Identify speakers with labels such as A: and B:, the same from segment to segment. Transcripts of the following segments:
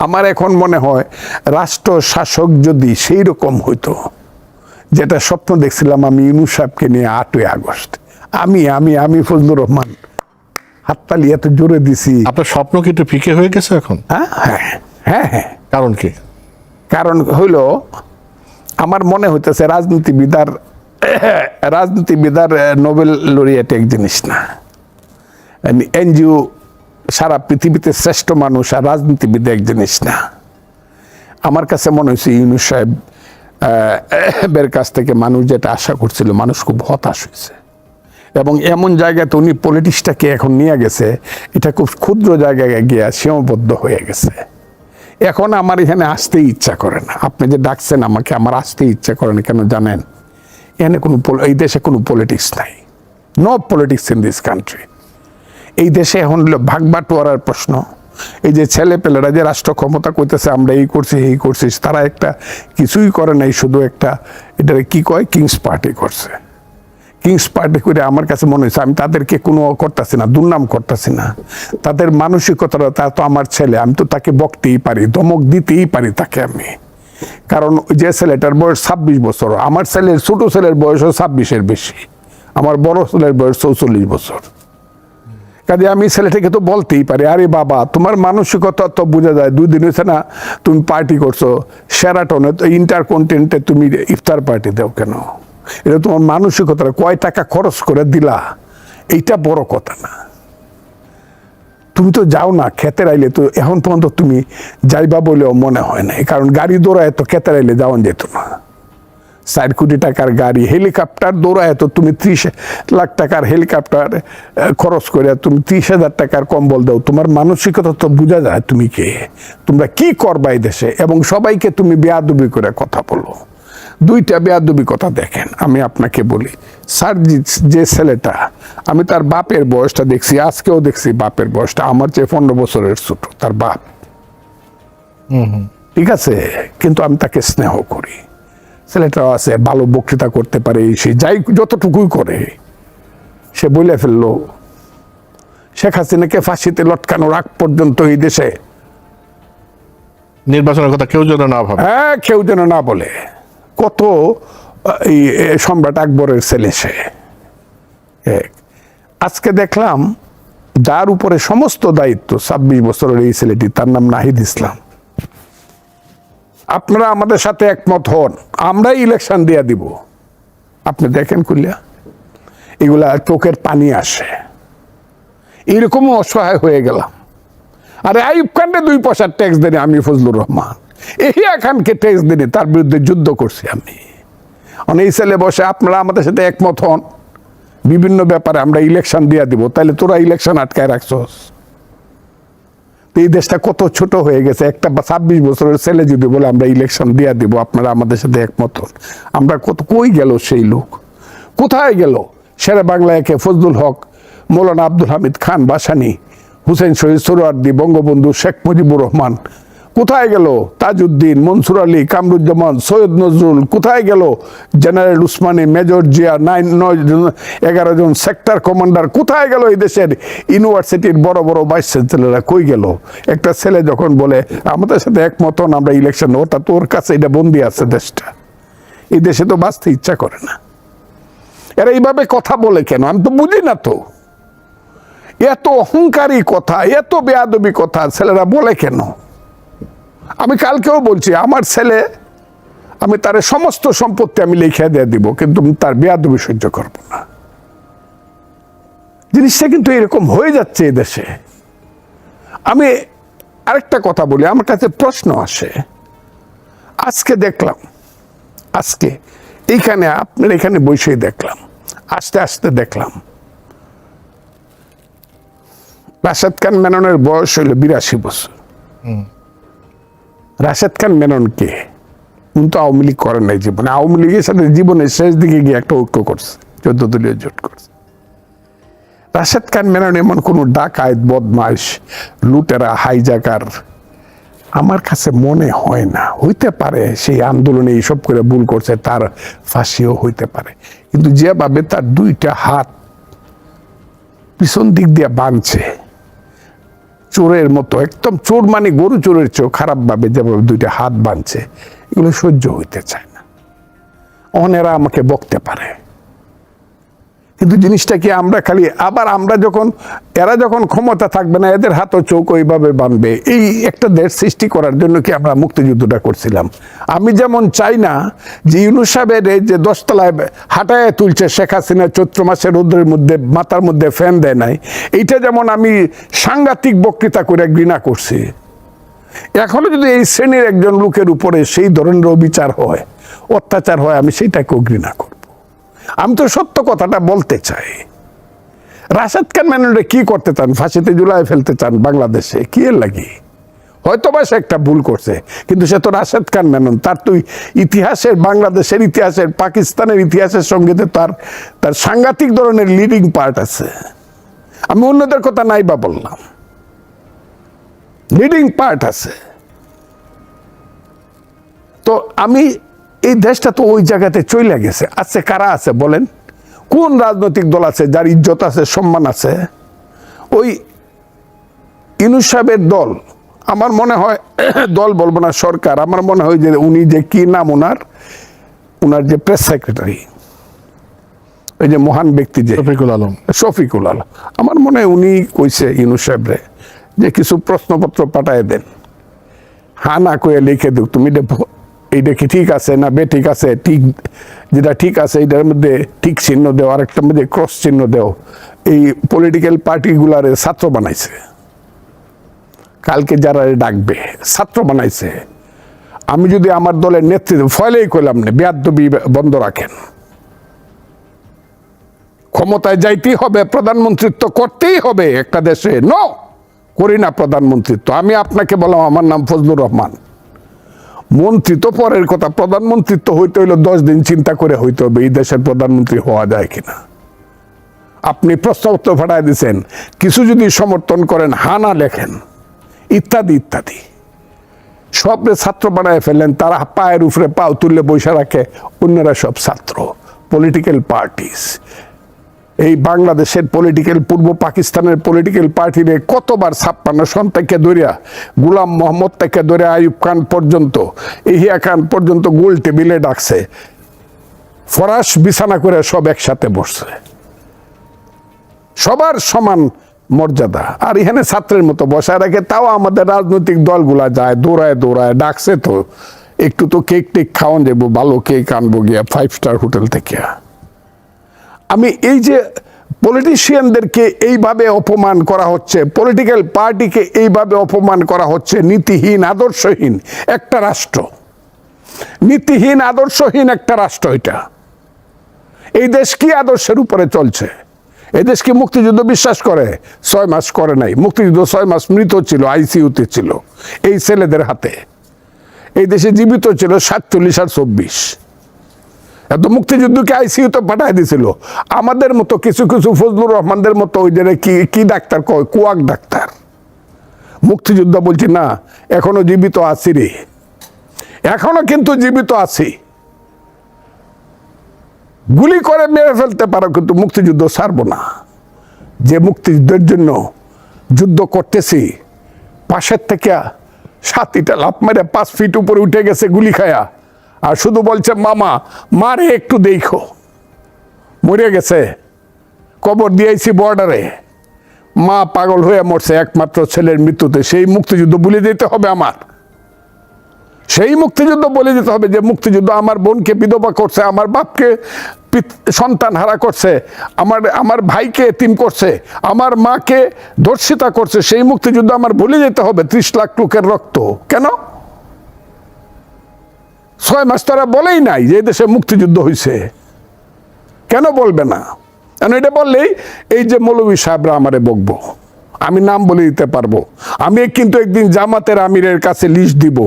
A: আমার এখন মনে হয় রাষ্ট্র শাসক যদি সেই রকম হইতো যেটা স্বপ্ন দেখছিলাম আমি ইউনুস সাহেবকে নিয়ে আটই আগস্ট আমি আমি আমি ফজলুর রহমান হাততালি এত জোরে দিছি।
B: আপনার স্বপ্ন কি একটু ফিকে হয়ে গেছে এখন?
A: হ্যাঁ হ্যাঁ হ্যাঁ হ্যাঁ।
B: কারণ কি?
A: কারণ হইল আমার মনে হইতেছে রাজনীতিবিদার রাজনীতিবিদার নোবেল লরিয়েট এক জিনিস না। এনজিও সারা পৃথিবীতে শ্রেষ্ঠ মানুষ আর রাজনীতিবিদ এক জিনিস না। আমার কাছে মনে হয়েছে ইউনুস সাহেব আহ, এর কাছ থেকে মানুষ যেটা আশা করছিল মানুষ খুব হতাশ হয়েছে। এবং এমন জায়গাতে উনি পলিটিক্সটাকে এখন নিয়ে গেছে এটা খুব ক্ষুদ্র জায়গায় গিয়ে সীমাবদ্ধ হয়ে গেছে। এখন আমার এখানে আসতে ইচ্ছা করে না। আপনি যে ডাকছেন আমাকে আমার আসতে ইচ্ছা করে না কেন জানেন? এখানে কোনো এই দেশে কোনো পলিটিক্স নাই। No politics in this country এই দেশে এখন হলো ভাগ বাটোয়ারার প্রশ্ন। এই যে ছেলে পেলেরা যে রাষ্ট্র ক্ষমতা করতেছে আমরা এই করছি এই করছি, তারা একটা কিছুই করে নাই, শুধু একটা এটা কি কয়? কিংস পার্টি করছে। কিংস পার্টি করে আমার কাছে মনে হয়েছে আমি তাদেরকে কোনো করতেছি না, দুর্নাম করতেছি না। তাদের মানসিকতাটা তা তো আমার ছেলে, আমি তো তাকে বকতেই পারি, ধমক দিতেই পারি তাকে আমি। কারণ যে ছেলেটার বয়স ছাব্বিশ বছর, আমার ছেলের, ছোট ছেলের বয়সও ছাব্বিশের বেশি, আমার বড় ছেলের বয়স চৌচল্লিশ বছর। কাজে আমি ছেলেটাকে তো বলতেই পারি, আরে বাবা, তোমার মানসিকতা তো বোঝা যায়, দুই দিন হয়েছে না, তুমি পার্টি করছ সেরাটনে তো ইন্টার কন্টিনেন্টে তুমি ইফতার পার্টি দাও কেন? এটা তোমার মানসিকতা, কয় টাকা খরচ করে দিলা, এইটা বড় কথা না। তুমি তো যাও না খেতে আইলে তো এখন পর্যন্ত তুমি যাইবা বলেও মনে হয় না কারণ গাড়ি দৌড়ায় তো খেতে আইলে যাওয়ান যেত না। ষাট কোটি টাকার গাড়ি হেলিকপ্টার দৌড়ায় তো তুমি ত্রিশ লাখ টাকার হেলিকপ্টার খরচ করে তুমি ত্রিশ হাজার টাকার কম্বল দাও। তোমার মানসিকতা তো বোঝা যায় তুমি কে? তোমরা কি করবা এই দেশে? এবং সবাইকে তুমি বেয়াদুবি করে কথা বলো। দুইটা বেয়াদুবি কথা দেখেন আমি আপনাকে বলি। সারজিৎ যে ছেলেটা আমি তার বাপের বয়সটা দেখছি আজকেও দেখছি বাপের বয়সটা। আমার চেয়ে পনেরো বছরের ছোট তার বাপ। ঠিক আছে? কিন্তু আমি তাকে স্নেহ করি। ছেলেটাও আছে ভালো বক্তৃতা করতে পারে সে যাই যতটুকুই করে। সে বলে ফেলল শেখ হাসিনাকে ফাঁসিতে লটকানোর আগ পর্যন্ত এই দেশে।
B: নির্বাচনের কথা কেউ যেন না ভাবে।
A: হ্যাঁ কেউ যেন না বলে। কত এই সম্রাট আকবরের ছেলে সে। এক। আজকে দেখলাম যার উপরে সমস্ত দায়িত্ব ছাব্বিশ বছরের এই ছেলেটি তার নাম নাহিদ ইসলাম। আপনারা আমাদের সাথে একমত হন, আমরাই ইলেকশন দিয়ে দিব। আপনি দেখেন কুলিয়া এগুলা চোখের পানি আসে। এরকমও অসহায় হয়ে গেলাম। আরে আইব খানকে দুই পয়সার ট্যাক্স দেনি আমি, ফজলুর রহমান। এহিয়া খানকে ট্যাক্স দেনি তার বিরুদ্ধে যুদ্ধ করছি আমি। অনেক ছেলে বসে আপনারা আমাদের সাথে একমত হন। বিভিন্ন ব্যাপারে আমরা ইলেকশন দিয়ে দিব তাহলে তোরা ইলেকশন আটকায় রাখছস। এই দেশটা কত ছোট হয়ে গেছে, একটা বা ছাব্বিশ বছরের ছেলে যদি বলে আমরা ইলেকশন দিয়ে দিব, আপনারা আমাদের সাথে একমত আমরা কত, কই গেল সেই লোক? কোথায় গেল? সেরা বাংলা একে ফজলুল হক, মৌলানা আব্দুল হামিদ খান, বাসানি, হুসেন শহীদ সরোয়ার্দি, বঙ্গবন্ধু শেখ মুজিবুর রহমান কোথায় গেল? তাজউদ্দিন, মনসুর আলী, কামরুজ্জামান, সৈয়দ নজরুল, কোথায় গেল? General Osmani, major Zia, nine, নয় এগারো জন সেক্টর কমান্ডার কোথায় গেল এই দেশের? ইউনিভার্সিটির বড় বড় ভাইস চ্যান্সেলররা কই গেল? একটা ছেলে যখন বলে, আমাদের সাথে একমত আমরা ইলেকশন ওটা তোর কাছে এটা বন্দি আছে দেশটা। এই দেশে তো বাঁচতে ইচ্ছা করে না। এরা এইভাবে কথা বলে কেন? আমি তো বুঝি না তো। এত অহংকারী কথা, এত বেয়াদবি কথা ছেলেরা বলে কেন? আমি কালকেও বলছি, আমার ছেলে, আমি তার সমস্ত সম্পত্তি আমি লিখে দিয়ে দিব, কিন্তু তার বেয়াদবি সহ্য করব না। জিনিসটা কিন্তু এরকম হয়ে যাচ্ছে দেশে। আমি আরেকটা কথা বলি, আমার কাছে প্রশ্ন আসে। আজকে দেখলাম, আজকে এইখানে আপনার এখানে বসেই দেখলাম, আস্তে আস্তে দেখলাম। রাশেদ খান মেননের বয়স হইল বিরাশি বছর। রাশেদ খান মেননকে। উনি তো আওয়ামী লীগ করেন নাই জীবনে। আওয়ামী লীগের সাথে জীবনের শেষ দিকে গিয়ে একটা ঐক্য করছে, চোদ্দ দলীয় জোট করছে। রাশেদ খান মেনন এমন কোনো ডাকায়ত, বদমাইশ, লুটেরা, হাইজাকার আমার কাছে মনে হয় না। হইতে পারে সেই আন্দোলনে এইসব করে ভুল করছে, তার ফাঁসিও হইতে পারে। কিন্তু যেভাবে তার দুইটা হাত পিছন দিক দিয়ে বাঁধছে চোরের মতো, একদম চোর মানে গরু চোরের চেয়েও খারাপভাবে যেভাবে দুইটা হাত বাঁধছে, এগুলো সহ্য হইতে চায় না। অনেরা আমাকে বকতে পারে। কিন্তু জিনিসটা কি আমরা খালি আবার আমরা যখন, এরা যখন ক্ষমতা থাকবে না, এদের হাতও চোখ ওইভাবে বানবে এই একটা দেশ সৃষ্টি করার জন্য কি আমরা মুক্তিযুদ্ধটা করছিলাম? আমি যেমন চাই না যে ইউনুস সাহেবের এই যে দশতলায় হাঁটায় তুলছে শেখ হাসিনা চৈত্র মাসের রোদ্রের মধ্যে, মাথার মধ্যে ফ্যান দেয় নাই, এইটা যেমন আমি সাংঘাতিক বক্তৃতা করে ঘৃণা করছি। এখনও যদি এই শ্রেণির একজন লোকের উপরে সেই ধরনের অবিচার হয়, অত্যাচার হয়, আমি সেইটাকেও ঘৃণা করব। আমি তো সত্য কথাটা বলতে চাই। রাশেদ খান মেননরে কি করতে চান? ফাঁসিতে জুলাই ফেলতে চান বাংলাদেশে? কি এর লাগি? হয়তো বা সে একটা ভুল করছে, কিন্তু সে তো রাশেদ খান মেনন তার তো ইতিহাসের, বাংলাদেশের ইতিহাসের, পাকিস্তানের ইতিহাসের সঙ্গে তার তার সাংঘাতিক ধরনের লিডিং পার্ট আছে। আমি অন্যদের কথা নাই বা বললাম। লিডিং পার্ট আছে। তো আমি এই দেশটা তো ওই জায়গাতে চলে গেছে। আছে কারা আছে বলেন? কোন রাজনৈতিক দল আছে যার ইজ্জত আছে সম্মান আছে? ওই ইনুস সাহেবের দল আমার মনে হয় দল বলব না সরকার। আমার মনে হয় যে উনি যে কি নাম ওনার ওনার যে প্রেস সেক্রেটারি ওই যে মহান ব্যক্তি যে
B: শফিকুল আলম।
A: শফিকুল আলম। আমার মনে হয় উনি কইছে ইনু সাহেবরে যে কিছু প্রশ্নপত্র পাঠায় দেন। হা না কয়ে লিখে দেব তুমি দেখো এইটা কি ঠিক আছে না বে ঠিক আছে? ঠিক যেটা ঠিক আছে এইটার মধ্যে ঠিক চিহ্ন দেও, আরেকটার মধ্যে ক্রস চিহ্ন দেও। এই পলিটিক্যাল পার্টিগুলারে ছাত্র বানাইছে। কালকে যারা ডাকবে, ছাত্র বানাইছে। আমি যদি আমার দলের নেতৃত্ব, ফয়লেই করলাম না, বেয়াদবি বন্ধ রাখেন। ক্ষমতায় যাইতেই হবে, প্রধানমন্ত্রিত্ব করতেই হবে একটা দেশে। নো, করি না প্রধানমন্ত্রিত্ব। আমি আপনাকে বললাম, আমার নাম ফজলুর রহমান। মন্ত্রী তো পরের কথা প্রধানমন্ত্রী তো হইতে হইলে দশ দিন চিন্তা করে হইতে হবে এই দেশের প্রধানমন্ত্রী হওয়া যায় কিনা। আপনি প্রস্তাবত্র ফাটাই দিচ্ছেন কিছু যদি সমর্থন করেন, হানা লেখেন, ইত্যাদি ইত্যাদি। সবরে ছাত্র বানায় ফেলেন, তারা পায়ের উপরে পাও তুললে বৈশা রাখে, অন্যরা সব ছাত্র পলিটিক্যাল পার্টিস এই বাংলাদেশের পলিটিক্যাল পূর্ব পাকিস্তানের পলিটিক্যাল পার্টিরে কতবার ছাপ্পান্ন সন থেকে ধরিয়া, গুলাম মোহাম্মদ থেকে ধরে আইব খান পর্যন্ত ইহিয়া খান পর্যন্ত গোল টেবিলে ডাকছে। ফরাস বিছানা করে সব একসাথে বসছে। সবার সমান মর্যাদা। আর এখানে ছাত্রের মতো বসায় রাখে, তাও আমাদের রাজনৈতিক দলগুলা যায়, দৌড়ায় দৌড়ায়, ডাকছে তো, একটু তো কেক টেক খাওয়ান যাব ভালো কেক আনব গিয়া ফাইভ স্টার হোটেল থেকে। আমি এই যে পলিটিশিয়ানদেরকে এইভাবে অপমান করা হচ্ছে পলিটিক্যাল পার্টিকে এইভাবে অপমান করা হচ্ছে, নীতিহীন, আদর্শহীন একটা রাষ্ট্র। নীতিহীন, আদর্শহীন একটা রাষ্ট্র এটা। এই দেশ কি আদর্শের উপরে চলছে? এই দেশ কি মুক্তিযুদ্ধ বিশ্বাস করে? ছয় মাস করে নাই। মুক্তিযুদ্ধ ছয় মাস মৃত ছিল আইসিইউতে ছিল, এই ছেলেদের হাতে। এই দেশে জীবিত ছিল সাতচল্লিশ আর চব্বিশ। এত মুক্তিযুদ্ধকে আইসিইউতে পাঠাই দিছিল। আমাদের মতো কিছু কিছু ফজলুর রহমানদের মতো ওই যে কি কি ডাক্তার কয়? কুয়াক ডাক্তার। মুক্তিযুদ্ধ বলছি, না, এখনও জীবিত আছি রে। এখনও কিন্তু জীবিত আছি। গুলি করে মেরে ফেলতে পারো, কিন্তু মুক্তিযুদ্ধ ছাড়বো না। যে মুক্তিযুদ্ধের জন্য যুদ্ধ করতেছি, পাশের থেকে সাতিটা লাভ মেরে পাঁচ ফিট উপরে উঠে গেছে গুলি খায়া। আর শুধু বলছে, মামা, মারে একটু দেখো। মরে গেছে। কবর দিয়েছি বর্ডারে। মা পাগল হয়ে মরছে, একমাত্র ছেলের মৃত্যুতে। সেই মুক্তিযুদ্ধ বলে দিতে হবে আমার। সেই মুক্তিযুদ্ধ বলে দিতে হবে যে, মুক্তিযুদ্ধ আমার বোনকে বিধবা করছে, আমার বাপকে সন্তান হারা করছে, আমার আমার ভাইকে এতিম করছে, আমার মাকে ধর্ষিতা করছে। সেই মুক্তিযুদ্ধ আমার ভুলে যেতে হবে। ত্রিশ লাখ লোকের রক্ত। কেন? ছয় মাস তারা বলেই নাই যে দেশে মুক্তিযুদ্ধ হয়েছে কেন বলবে না? কেন এটা বললেই এই যে মৌলভী সাহেবরা আমারে বকবো, আমি নাম বলে দিতে পারব, আমি কিন্তু একদিন জামাতের আমিরের কাছে লিস্ট দিব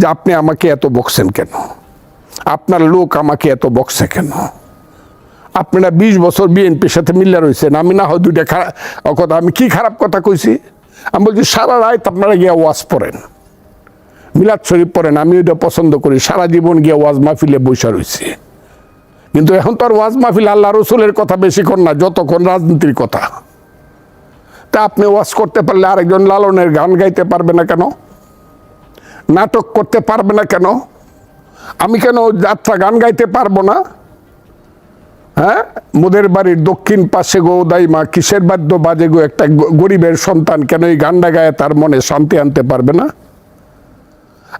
A: যে আপনি আমাকে এত বকছেন কেন? আপনার লোক আমাকে এত বকছে কেন? আপনারা বিশ বছর বিএনপির সাথে মিল্লা রয়েছেন, আমি না হয় দুইটা খারাপ কথা, আমি কি খারাপ কথা কইছি? আমি বলছি সারা রাত আপনারা গিয়ে ওয়াজ পড়েন। মিলাদ শরীফ পড়েন আমি ওইটা পছন্দ করি। সারা জীবন গিয়ে ওয়াজ মাহফিলে বসে রয়েছি কিন্তু এখন তো আর ওয়াজ মাহফিল আল্লাহ রসুলের কথা বেশিক্ষণ না যতক্ষণ রাজনীতির কথা। তা আপনি ওয়াজ করতে পারলে আরেকজন লালনের গান গাইতে পারবে না কেন? নাটক করতে পারবে না কেন? আমি কেন যাত্রা গান গাইতে পারব না? হ্যাঁ? মোদের বাড়ির দক্ষিণ পাশে গো দাইমা, কিসের বাদ্য বাজে গো একটা গরিবের সন্তান, কেন এই গানটা গায়ে তার মনে শান্তি আনতে পারবে না?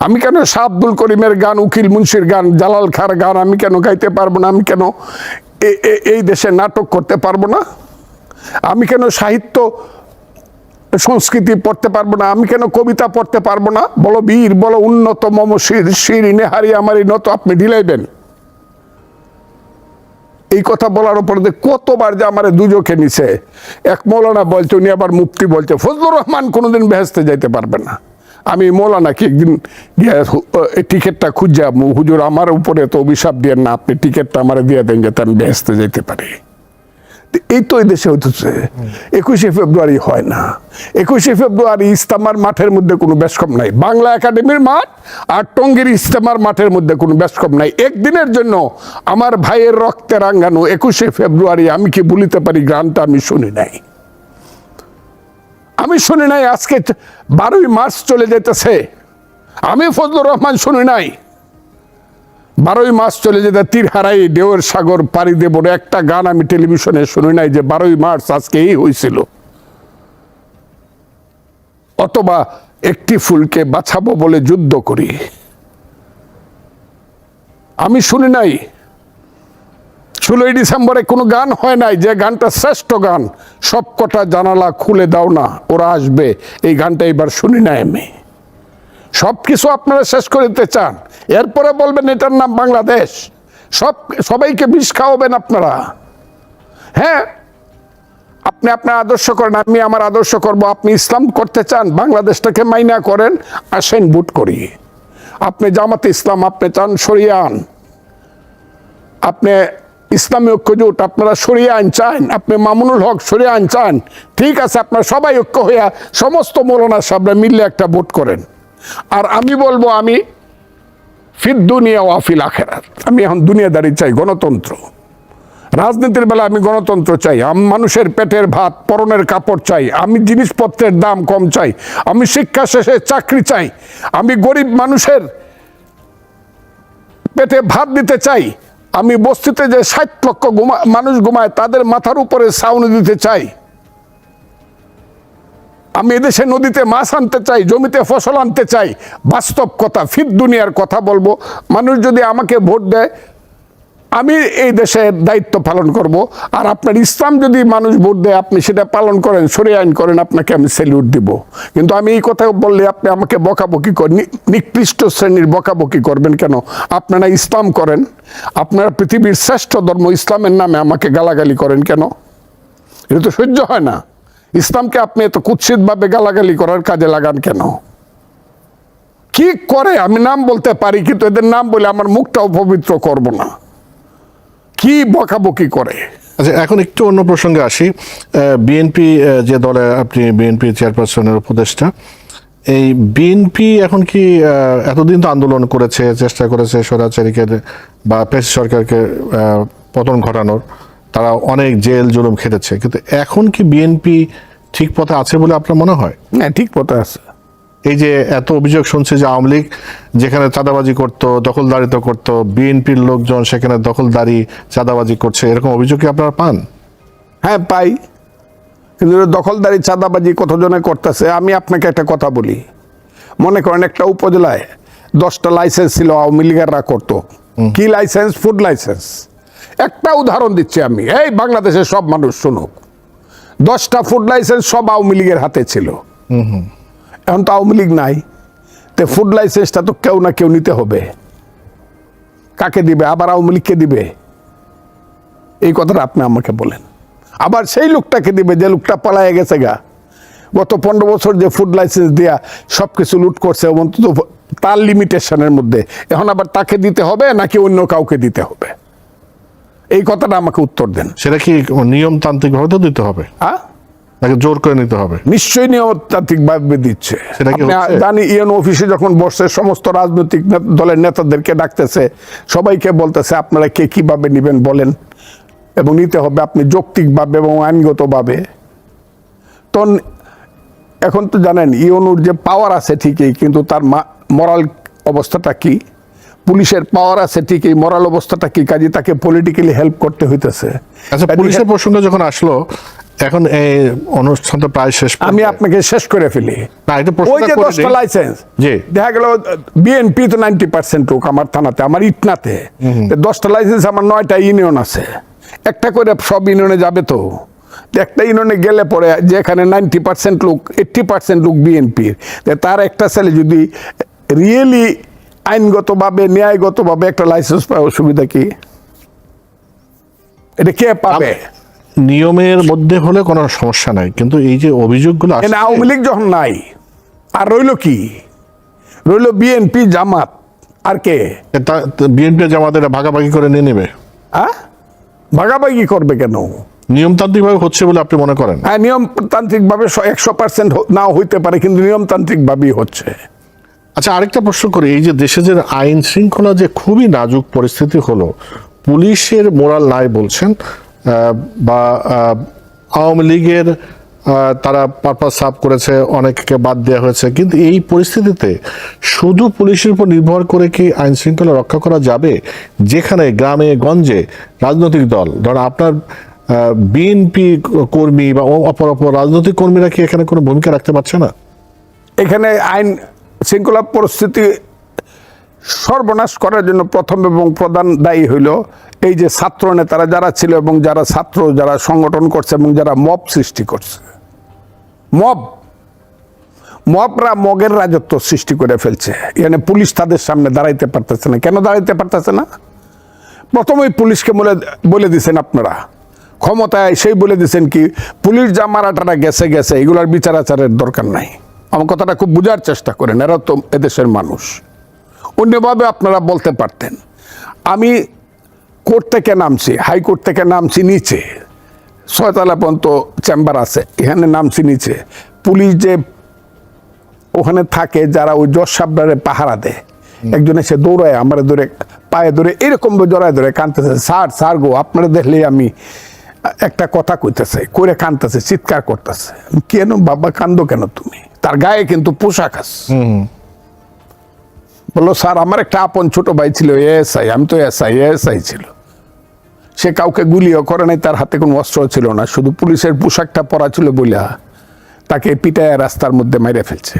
A: আমি কেন শাহ আব্দুল করিমের গান, উকিল মুন্সির গান, জালাল খার গান আমি কেন গাইতে পারব না? আমি কেন এই দেশে নাটক করতে পারব না? আমি কেন সাহিত্য, সংস্কৃতি পড়তে পারব না? আমি কেন কবিতা পড়তে পারব না? বলো বীর, বলো উন্নত, মম শির শির নেহারি আমারই নত, আপনি ঢিলাইবেন। এই কথা বলার উপর কতবার যে আমার দুজোকে নিছে। এক মৌলানা বলছে, উনি আবার মুক্তি বলছে, ফজলুর রহমান কোনোদিন বেহেস্তে যাইতে পারবে না। আমি মৌলানাকে একদিন গিয়ে টিকিটটা খুঁজে হুজুর আমার উপরে তো অভিশাপ দিয়ে না, আপনি টিকিটটা আমার দিয়ে দেন যাতে আমি বেহেস্তে যেতে পারি। এই তো এই দেশে হইতেছে একুশে ফেব্রুয়ারি হয় না। একুশে ফেব্রুয়ারি ইস্তামার মাঠের মধ্যে কোনো বেশকম নাই। বাংলা একাডেমির মাঠ আর টঙ্গীর ইস্তামার মাঠের মধ্যে কোনো বেশকম নাই। একদিনের জন্য আমার ভাইয়ের রক্তে রাঙ্গানো একুশে ফেব্রুয়ারি আমি কি বলিতে পারি গানটা আমি শুনি নাই। আমি শুনি নাই, আজকে বারোই মার্চ চলে যেতেছে। আমি ফজলুর রহমান শুনি নাই। বারোই মাস চলে যেতে তীর হারাই দেওয়ের সাগর পাড়ি দেব। একটা গান আমি টেলিভিশনে শুনি নাই যে বারোই মার্চ আজকে এই হয়েছিল অথবা একটি ফুলকে বাঁচাবো বলে যুদ্ধ করি। আমি শুনি নাই ষোলোই ডিসেম্বরে কোনো গান হয় নাই, যে গানটা শ্রেষ্ঠ গান সব কটা জানালা খুলে দাও না, ওরা আসবে। এই গানটা এবার শুনি নাই আমি। সব কিছু আপনারা শেষ করে দিতে চান। এরপরে বলবেন এটার নাম বাংলাদেশ। সব, সবাইকে বিষ খাওয়াবেন আপনারা। হ্যাঁ আপনি আপনার আদর্শ করেন, আমি আমার আদর্শ করব। আপনি ইসলাম করতে চান, বাংলাদেশটাকে মাইনা করেন, আসেন বুট করি। আপনি জামাতে ইসলাম, আপনি চান সরিয়ান আপনি ইসলামী ঐক্যজোট আপনারা সরিয়ে আইন চান, আপনি মামুনুল হক সরিয়ে আইন চান, ঠিক আছে, আপনারা সবাই ঐক্য হইয়া সমস্ত মৌলানা সাহেবরা মিললে একটা ভোট করেন। আর আমি বলব, আমি ফির দুনিয়া ওয়াফিল আখেরাত। আমি এখন দুনিয়াদারি চাই, গণতন্ত্র। রাজনীতির বেলা আমি গণতন্ত্র চাই, আমি মানুষের পেটের ভাত, পরনের কাপড় চাই, আমি জিনিসপত্রের দাম কম চাই, আমি শিক্ষা শেষে চাকরি চাই, আমি গরিব মানুষের পেটে ভাত দিতে চাই আমি বস্তিতে যে ষাট লক্ষ মানুষ ঘুমায়, তাদের মাথার উপরে ছাউনি দিতে চাই। আমি এদেশে নদীতে মাছ আনতে চাই, জমিতে ফসল আনতে চাই। বাস্তব কথা ফির দুনিয়ার কথা বলব। মানুষ যদি আমাকে ভোট দেয়, আমি এই দেশের দায়িত্ব পালন করব। আর আপনার ইসলাম যদি মানুষ ভোট দেয়, আপনি সেটা পালন করেন সরে আইন করেন, আপনাকে আমি স্যালিউট দিব। কিন্তু আমি এই কথা বললে আপনি আমাকে বকাবকি করেন নিকৃষ্ট শ্রেণির বকাবকি করবেন কেন? আপনারা ইসলাম করেন। আপনারা পৃথিবীর শ্রেষ্ঠ ধর্ম ইসলামের নামে আমাকে গালাগালি করেন কেন? এটা তো সহ্য হয় না। ইসলামকে আপনি এত কুৎসিতভাবে গালাগালি করার কাজে লাগান কেন? কি করে? আমি নাম বলতে পারি, কিন্তু এদের নাম বলে আমার মুখটাও পবিত্র করব না। কি বকাবকি করে?
B: আচ্ছা এখন একটু অন্য প্রসঙ্গে আসি। বিএনপি যে দলে আপনি বিএনপি চেয়ারপারসনের উপদেষ্টা এই বিএনপি এখন কি এতদিন তো আন্দোলন করেছে চেষ্টা করেছে স্বৈরাচারীকে বা পেশ সরকারকে পতন ঘটানোর। তারা অনেক জেল জুলুম খেটেছে। কিন্তু এখন কি বিএনপি ঠিক পথে আছে বলে আপনার মনে হয়?
A: হ্যাঁ ঠিক কথা আছে।
B: এই যে এত অভিযোগ শুনছে যে আওয়ামী লীগ যেখানে চাঁদাবাজি করতো দখলদারিত্ব করতো বিএনপির লোকজন সেখানে দখলদারি চাঁদাবাজি করছে এরকম অভিযোগ কি আপনারা পান?
A: হ্যাঁ পাই। কিন্তু দখলদারি চাঁদাবাজি কতজনে করতেছে আমি আপনাকে একটা কথা বলি। মনে করেন একটা উপজেলায় দশটা লাইসেন্স ছিল আওয়ামী লীগেররা করতো। কি লাইসেন্স ফুড লাইসেন্স একটা উদাহরণ দিচ্ছি আমি এই বাংলাদেশের সব মানুষ শুনুক। দশটা ফুড লাইসেন্স সব আওয়ামী লীগের হাতে ছিল। এখন তো আওয়ামী লীগ নাই। তো ফুড লাইসেন্সটা তো কেউ না কেউ নিতে হবে। কাকে দিবে? আবার আওয়ামী লীগকে দিবে? এই কথাটা আপনি আমাকে বলেন। আবার সেই লোকটাকে দিবে যে লোকটা পালায় গেছে গা। গত পনেরো বছর যে ফুড লাইসেন্স দেয়া সব কিছু লুট করছে অন্তত তার লিমিটেশনের মধ্যে। এখন আবার তাকে দিতে হবে নাকি অন্য কাউকে দিতে হবে? এই কথাটা আমাকে উত্তর দেন।
B: সেটা কি নিয়মতান্ত্রিক ভাবে তো দিতে হবে?
A: হ্যাঁ
B: নাকি জোর করে নিতে হবে?
A: নিশ্চয়ই নিয়মতান্ত্রিক ভাবে দিচ্ছে? জানি ইএন অফিসে যখন বসছে সমস্ত রাজনৈতিক নেতা- দলের নেতাদেরকে ডাকতেছে সবাইকে বলতেছে আপনারা কে কীভাবে নেবেন বলেন? এবং নিতে হবে আপনি যৌক্তিকভাবে এবং আইনগতভাবে। তখন এখন তো জানেন ইউনুর যে পাওয়ার আছে ঠিকই কিন্তু তার মরাল অবস্থাটা কি? পুলিশের পাওয়ার আছে ঠিকই মরাল অবস্থাটা কি? কাজে তাকে পলিটিক্যালি হেল্প করতে হইতেছে।
B: আচ্ছা পুলিশের প্রসঙ্গ যখন আসলো এখন এই অনুষ্ঠানটা প্রায় শেষ
A: আমি আপনাকে শেষ করে ফেলি।
B: না এটা
A: ওই যে দশটা লাইসেন্স
B: জি।
A: দেখা গেল বিএনপি তো নাইনটি পার্সেন্ট লোক আমার থানাতে আমার ইটনাতে। দশটা লাইসেন্স আমার নয়টা ইউনিয়ন আছে। একটা করে সব ইউনিয়নে যাবে তো। একটা ইউনিয়নে গেলে পরে যেখানে নাইনটি পার্সেন্ট লোক এইট্টি পার্সেন্ট লোক বিএনপির। তার একটা ছেলে যদি রিয়েলি আইনগতভাবে ন্যায়গতভাবে একটা লাইসেন্স পায় অসুবিধা কি? এটা কে পাবে?
B: নিয়মের মধ্যে হলে কোনো সমস্যা নাই কিন্তু এই যে অভিযোগগুলো
A: আওয়ামী লীগ যখন নাই আর রইল কি? রইল বিএনপি জামাত। আর কে?
B: বিএনপি জামাতের ভাগাভাগি করে নিয়ে নেবে।
A: হ্যাঁ? ভাগাভাগি করবে কেন?
B: নিয়মতান্ত্রিকভাবে হচ্ছে বলে আপনি মনে করেন?
A: হ্যাঁ নিয়মতান্ত্রিকভাবে একশো পার্সেন্ট নাও হইতে পারে কিন্তু নিয়মতান্ত্রিকভাবেই হচ্ছে।
B: আচ্ছা আরেকটা প্রশ্ন করি এই যে দেশে যে আইন শৃঙ্খলা যে খুবই নাজুক পরিস্থিতি হলো পুলিশের মোরাল নাই বলছেন বা আওয়ামী লীগের তারা পারপাস সাফ করেছে, অনেককে বাদ দেওয়া হয়েছে। কিন্তু এই পরিস্থিতিতে শুধু পুলিশের উপর নির্ভর করে কি আইন শৃঙ্খলা রক্ষা করা যাবে? যেখানে গ্রামে, গঞ্জে রাজনৈতিক দল, ধরুন আপনার বিএনপি কর্মী বা অপর অপর রাজনৈতিক কর্মীরা কি এখানে কোনো ভূমিকা রাখতে পারছে না?
A: এখানে আইন শৃঙ্খলা পরিস্থিতি সর্বনাশ করার জন্য প্রথম এবং প্রধান দায়ী হইল এই যে ছাত্র নেতারা যারা ছিল এবং যারা ছাত্র, যারা সংগঠন করছে এবং যারা মব সৃষ্টি করছে। মব, মবরা মগের রাজত্ব সৃষ্টি করে ফেলছে। এখানে পুলিশ তাদের সামনে দাঁড়াইতে পারতেছে না। কেন দাঁড়াইতে পারতেছে না? প্রথমেই পুলিশকে বলে বলে দিছেন আপনারা। ক্ষমতায় সেই বলে দিছেন কি, পুলিশ যা মারাটারা গেছে গেছে, এগুলার বিচার আচারের দরকার নাই। আমার কথাটা খুব বোঝার চেষ্টা করেন, এরা তো এদেশের মানুষ। অন্যভাবে আপনারা বলতে পারতেন, আমি কোর্ট থেকে নামছি, হাইকোর্ট থেকে নামছি নিচে। ছয়তলা পর্যন্ত চেম্বার আছে এখানে নামছি নিচে পুলিশ যে ওখানে থাকে যারা ওই জজ সাবডারে পাহারা দেয়। একজন এসে দৌড়ায় আমার ধরে পায়ে ধরে এরকম জড়ায় ধরে কানতেছে স্যার স্যার গো আপনারা দেখলেই আমি একটা কথা কইতেছে করে কানতেছে চিৎকার করতেছে। কেন বাবা কান্দো কেন তুমি? তার গায়ে কিন্তু পোশাক আছে। বলল স্যার আমার একটা আপন ছোট ভাই ছিল এস আই আমি তো এস আই এস আই ছিল। সে কাউকে গুলিও করে নাই, তার হাতে কোনো অস্ত্র ছিল না। শুধু পুলিশের পোশাকটা পরা ছিল বলে তাকে পিটায় রাস্তার মধ্যে মেরে ফেলছে।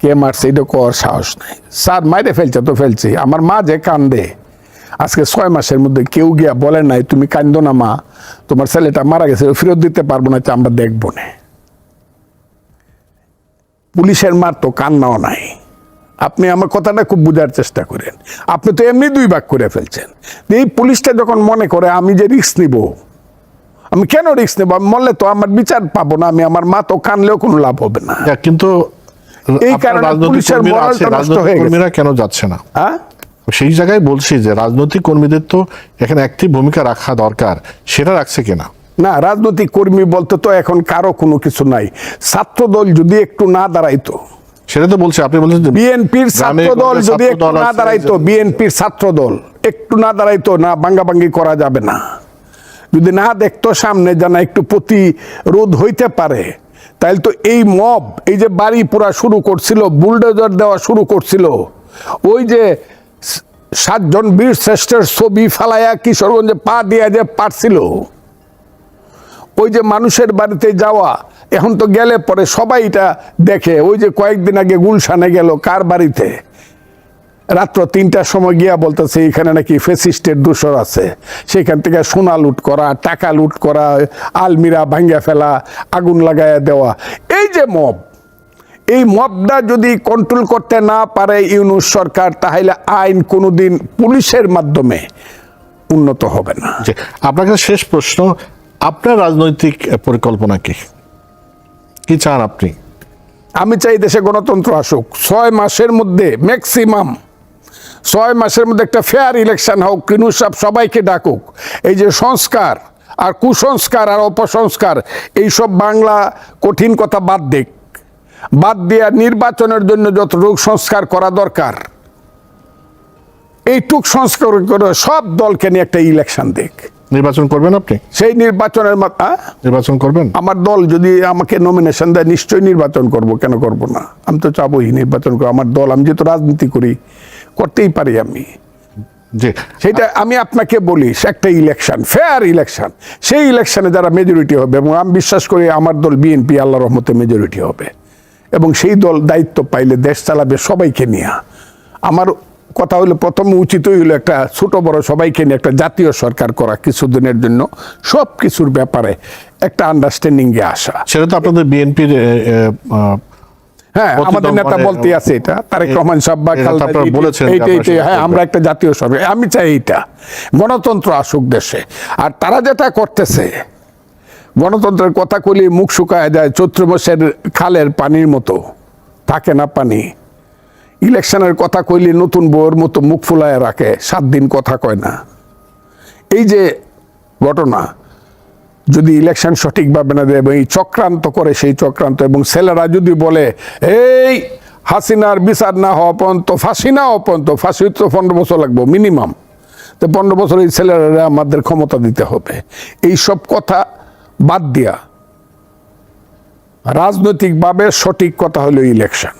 A: কে মারছে এটা কর সাহস নাই। স্যার, মাইরে ফেলছে তো ফেলছে। আমার মা যে কান্দে, আজকে ছয় মাসের মধ্যে কেউ গিয়া বলে নাই, তুমি কান্দো না মা, তোমার ছেলেটা মারা গেছে ফেরত দিতে পারব না আমরা দেখব না। পুলিশের মার তো কান্নাও নাই। আপনি আমার কথাটা খুব বোঝার চেষ্টা করেন। আপনি তো এমনি দুই ভাগ করে ফেলছেন। এই পুলিশটা যখন মনে করে আমি যে রিস্ক নিব আমি কেন রিস্ক নেব? আমি মরলে তো আমার বিচার পাবো না আমি আমার মা তো কানলেও কোনো লাভ হবে না।
B: হ্যাঁ, কিন্তু
A: এই কারণে
B: রাজনৈতিক
A: পুলিশের
B: কর্মীরা
A: নষ্ট হয়ে গেছে।
B: কেন যাচ্ছে না?
A: হ্যাঁ?
B: সেই জায়গায় বলছি যে রাজনৈতিক কর্মীদের তো এখানে একটি ভূমিকা রাখা দরকার সেটা রাখছে কিনা?
A: না রাজনৈতিক কর্মী বলতে তো এখন কারও কোনো কিছু নাই। ছাত্র দল যদি একটু না দাঁড়াইতো
B: সেটা তো বলছে আপনি বলছেন
A: বিএনপির ছাত্র দল যদি একটু না দাঁড়াইতো বিএনপির ছাত্র দল একটু না দাঁড়াইতো না বাঙ্গাবাঙ্গি করা যাবে না। যদি না দেখতো সামনে যেন একটু প্রতিরোধ হইতে পারে তাহলে তো এই মব এই যে বাড়ি পোড়া শুরু করছিল বুলডোজার দেওয়া শুরু করছিল ওই যে সাতজন বীর শ্রেষ্ঠের ছবি ফালাইয়া কিশোরগঞ্জে পা দিয়া যে পারছিল ওই যে মানুষের বাড়িতে যাওয়া, এখন তো গেলে পরে সবাই এটা দেখে। ওই যে কয়েকদিন আগে গুলশানে গেল, কার বাড়িতে? রাত্র তিনটার সময় গিয়া বলতেছে, এখানে নাকি ফেসিস্টের দূষর আছে। সেখান থেকে সোনা লুট করা, টাকা লুট করা, আলমিরা ভাঙ্গা ফেলা, আগুন লাগাইয়া দেওয়া। এই যে মব, এই মবটা যদি কন্ট্রোল করতে না পারে ইউনুস সরকার, তাহলে আইন কোনোদিন পুলিশের মাধ্যমে উন্নত হবে না।
B: আপনার শেষ প্রশ্ন আপনার রাজনৈতিক পরিকল্পনা কি? কি চান আপনি?
A: আমি চাই দেশে গণতন্ত্র আসুক। ছয় মাসের মধ্যে ম্যাক্সিমাম ছয় মাসের মধ্যে একটা ফেয়ার ইলেকশন হোক, কিনু সবাইকে ডাকুক। এই যে সংস্কার আর কুসংস্কার আর অপসংস্কার, এইসব বাংলা কঠিন কথা বাদ দিক। বাদ দিয়া নির্বাচনের জন্য যতটুক সংস্কার করা দরকার, এইটুক সংস্কার করে সব দলকে নিয়ে একটা ইলেকশন দেখ
B: নির্বাচন করবেন আপনি?
A: সেই নির্বাচনের
B: নির্বাচন করবেন?
A: আমার দল যদি আমাকে নমিনেশন দেয় নিশ্চয়ই নির্বাচন করব। কেন করব না? আমি তো চাবই নির্বাচন করব আমার দল আমি যেহেতু রাজনীতি করি করতেই পারি আমি।
B: জি।
A: সেটা আমি আপনাকে বলি একটা ইলেকশন ফেয়ার ইলেকশন সেই ইলেকশনে যারা মেজরিটি হবে এবং আমি বিশ্বাস করি আমার দল বিএনপি আল্লাহ রহমতে মেজরিটি হবে। এবং সেই দল দায়িত্ব পাইলে দেশ চালাবে সবাইকে নিয়ে। আমার কথা হলো প্রথম উচিতই হলো একটা ছোট বড় সবাইকে নিয়ে একটা জাতীয় সরকার করা কিছুদিনের জন্য। সব কিছুর ব্যাপারে একটা আন্ডারস্ট্যান্ডিংয়ে আসা।
B: সেটা তো আপনাদের বিএনপির
A: হ্যাঁ আমাদের নেতা
B: মানে-
A: বলতে আছে এটা। তারেক রহমান সাহেব বা হ্যাঁ আমরা একটা জাতীয় সরকার। আমি চাই এইটা। গণতন্ত্র আসুক দেশে। আর তারা যেটা করতেছে গণতন্ত্রের কথা কলি মুখ শুকায় যায় চৈত্র মাসের খালের পানির মতো। থাকে না পানি। ইলেকশনের কথা কইলে নতুন বউয়ের মতো মুখ ফুলায় রাখে, সাত দিন কথা কয় না। এই যে ঘটনা, যদি ইলেকশন সঠিকভাবে না দেয় এবং এই চক্রান্ত করে সেই চক্রান্ত, এবং ছেলেরা যদি বলে, এই হাসিনার বিচার না হওয়া পর্যন্ত, ফাঁসি না হওয়া পর্যন্ত, ফাঁসি তো পনেরো বছর লাগবো, মিনিমাম। তো পনেরো বছর এই ছেলেরা আমাদের ক্ষমতা দিতে হবে। এই সব কথা বাদ দিয়া, রাজনৈতিকভাবে সঠিক কথা হলো ইলেকশন।